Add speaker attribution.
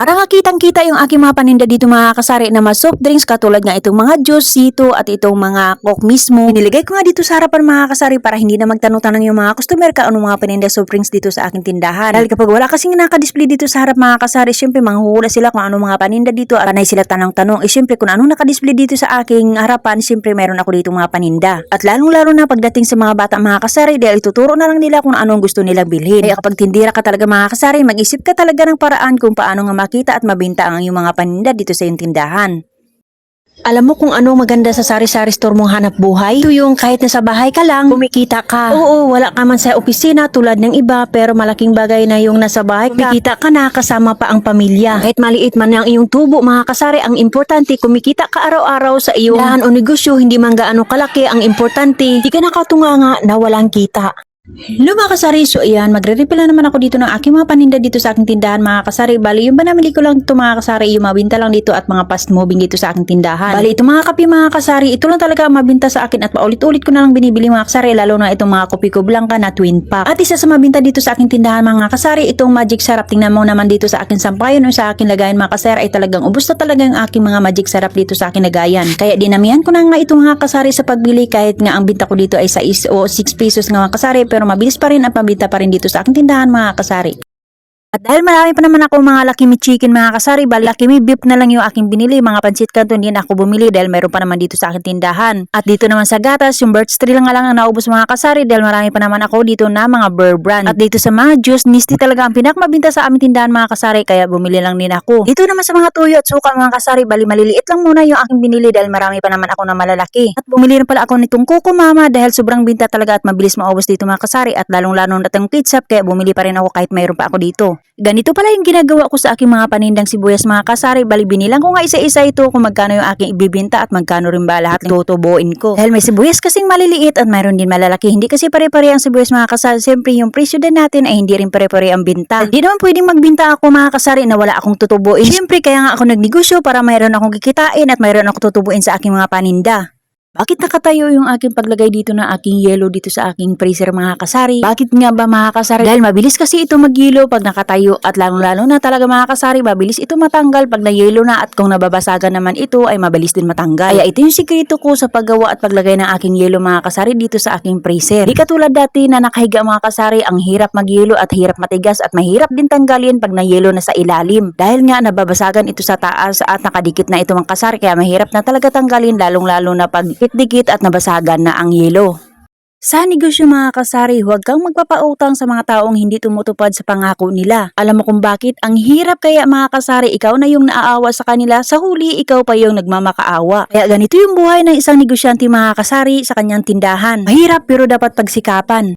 Speaker 1: Para kitang-kita yung aking mga paninda dito mga kasari na mga soft drinks katulad nga itong mga juice, sito at itong mga coke mismo. Niligay ko nga dito sa harapan mga kasari para hindi na magtanong-tanong yung mga customer ka anong mga paninda soft drinks dito sa aking tindahan. Dahil kapag wala kasing naka-display dito sa harap mga kasari, syempre manghuhula sila kung anong mga paninda dito at panay sila tanong-tanong. Eh syempre kung anong naka-display dito sa aking harapan, syempre meron ako dito mga paninda. At lalong-lalo na pagdating sa mga bata mga kasari, dahil ituturo na lang nila kung anong gusto nilang bilhin. Kaya kapag tindira ka talaga mga kasari, mag-isip ka talaga ng paraan kung paano nga makita at mabinta ang iyong mga paninda dito sa iyong tindahan. Alam mo kung ano maganda sa sari-sari store mong hanap buhay? Ito yung kahit nasa bahay ka lang, kumikita ka. Oo, wala ka man sa opisina tulad ng iba, pero malaking bagay na yung nasa bahay ka. Kumikita ka na kasama pa ang pamilya. Kahit maliit man ang iyong tubo, mga kasari, ang importante, kumikita ka araw-araw sa iyong dahan o negosyo, hindi man gaano kalaki. Ang importante, hindi ka nakatunganga na walang kita. Hello mga kasari, so ayan, magre-refill na naman ako dito ng aking mga paninda dito sa aking tindahan mga kasari. Bali, yung ba namili ko lang ito mga kasari, yung mabinta lang dito at mga fast moving dito sa aking tindahan. Bali, ito mga kape mga kasari, ito lang talaga ang mabinta sa akin at paulit-ulit ko na lang binibili mga kasari, lalo na itong mga kopi ko blanca na twin pack. At isa sa mabinta dito sa aking tindahan mga kasari, itong magic sarap. Tingnan mo naman dito sa aking sampayan o sa aking lagayan mga kasari ay talagang ubos na talaga yung aking mga magic sarap dito sa aking lagayan. Kaya dinamihan ko na nga ito mga kasari sa pagbili kahit nga ang binta ko dito ay 6 o 6 pesos nga mga kasari pero mabilis pa rin at pambinta pa rin dito sa aking tindahan mga kasari. At dahil marami pa naman ako mga Lucky Me Chicken mga kasari, ba Lucky Me Beef na lang yung aking binili. Mga pansit canton din ako bumili dahil meron pa naman dito sa aking tindahan. At dito naman sa gatas, yung birch tree lang lang ang naubos mga kasari dahil marami pa naman ako dito na mga Burr brand. At dito sa mga juice, Nisty talaga ang pinakamabinta sa aming tindahan mga kasari kaya bumili lang din ako. Dito naman sa mga tuyo at suka mga kasari, bali maliliit lang muna yung aking binili dahil marami pa naman ako na malalaki. At bumili rin pala ako nitong kuko mama dahil sobrang binta talaga at mabilis maubos dito mga kasari at lalong-lalo na itong ketchup kaya bumili pa rin ako kahit mayroon pa ako dito. Ganito pala yung ginagawa ko sa aking mga panindang sibuyas mga kasari. Bali binilang ko nga isa-isa ito kung magkano yung aking ibibinta at magkano rin ba lahat tutubuin ko. Dahil may sibuyas kasing maliliit at mayroon din malalaki. Hindi kasi pare-pare ang sibuyas mga kasari. Siyempre yung presyo din natin ay hindi rin pare-pare ang binta. Hindi naman pwedeng magbinta ako mga kasari na wala akong tutubuin. Siyempre kaya nga ako nagnegosyo para mayroon akong kikitain at mayroon akong tutubuin sa aking mga paninda. Bakit nakatayo yung aking paglagay dito na aking yellow dito sa aking freezer mga kasari? Bakit nga ba mga kasari? Dahil mabilis kasi ito magyelo pag nakatayo at lalong-lalo na talaga mga kasari, mabilis ito matanggal pag na-yellow na at kung nababasagan naman ito ay mabilis din matanggal. Kaya ito yung sikreto ko sa paggawa at paglagay ng aking yellow mga kasari dito sa aking freezer. Di katulad dati na nakahiga mga kasari, ang hirap magyelo at hirap matigas at mahirap din tanggalin pag na-yellow na sa ilalim. Dahil nga nababasagan ito sa taas at nakadikit na ito mga kasari kaya mahirap na talaga tanggalin lalong-lalo na pag dikit-dikit at nabasagan na ang yelo. Sa negosyo mga kasari, huwag kang magpapautang sa mga taong hindi tumutupad sa pangako nila. Alam mo kung bakit? Ang hirap kaya mga kasari, ikaw na yung naaawa sa kanila, sa huli ikaw pa yung nagmamakaawa. Kaya ganito yung buhay ng isang negosyante mga kasari sa kanyang tindahan. Mahirap pero dapat pagsikapan.